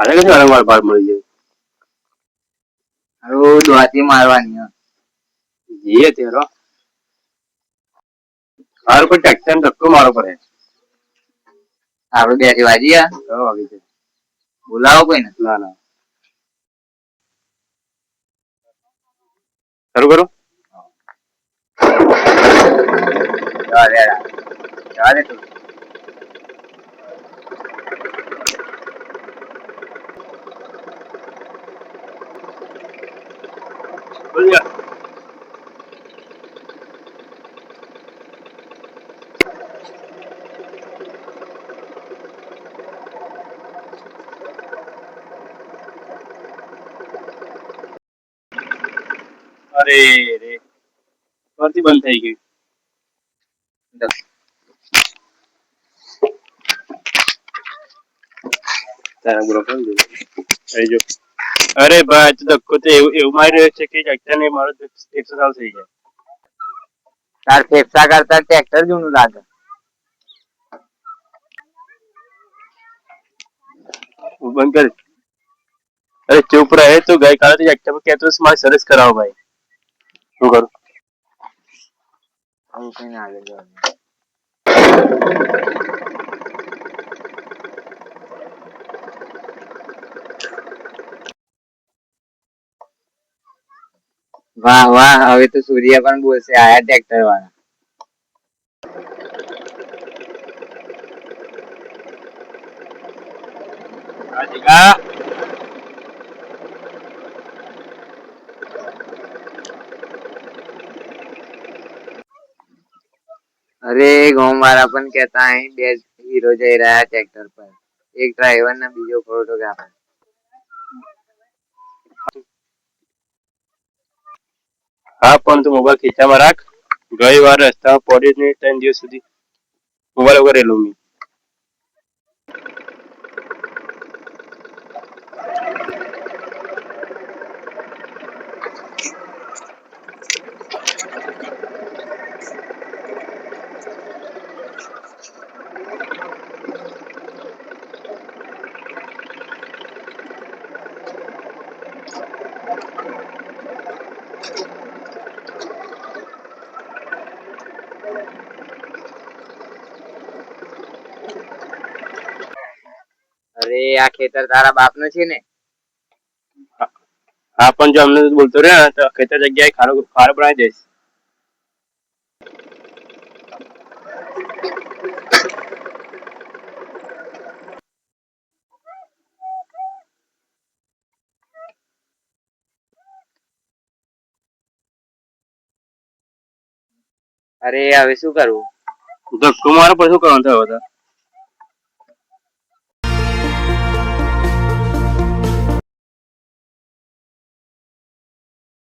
આને કશું વારંવાર ભાર મળી જાય હારું દોતી મારવાની. જઈએ ત્યારે હારું કોઈ ટ્રેક્ટર ને ધક્કો મારો પડે આપડે બેઠી વાજી હે. હા, વાગી જાય. બોલાવો કોઈને ના ના શરૂ કરો ચાલે દે તું. અરે રે. ફરતી બંધ થઈ ગઈ તારા? અહીં જો. અરે ભાઈ તો ધક્કો તો એવું એવું મારી રહ્યો છે કે ટ્રેક્ટર ને મારો એકસો સાલ થઈ જાય તાર ફેફસા કરતા ટ્રેક્ટર જૂનું લાગે. બંધ કરી. અરે ચૂપ રહે તું ગઈકાલે તો ટ્રેક્ટર પર હતો, મારે સર્વિસ કરાવો ભાઈ. શું કરું? આવું કઈ ના આગળ વાહ વાહ હવે તો સૂર્ય પણ બોલશે આયા ટ્રેક્ટર વાળા. આ જીગા અરે ગામ વાળા પણ કહેતા અહીં બે હીરો જઈ રહ્યા ટ્રેક્ટર પર. એક ડ્રાઈવર ને બીજો ફોટોગ્રાફર હા પણ તું મોબાઈલ ખીચામાં રાખ. ગઈ વાર રસ્તા પડી ને ત્રણ દિવસ સુધી મોબાઈલ વગર રહેલો મેં અરે આ ખેતર તારા બાપનું છે ને. હા પણ જો અમને બોલતો રહે ને તો ખેતર જગ્યાએ ખાડો ખાડો બનાવી દઈશ. અરે હવે શું કરવું? તું મારો પણ શું કરવાનું થયો હતા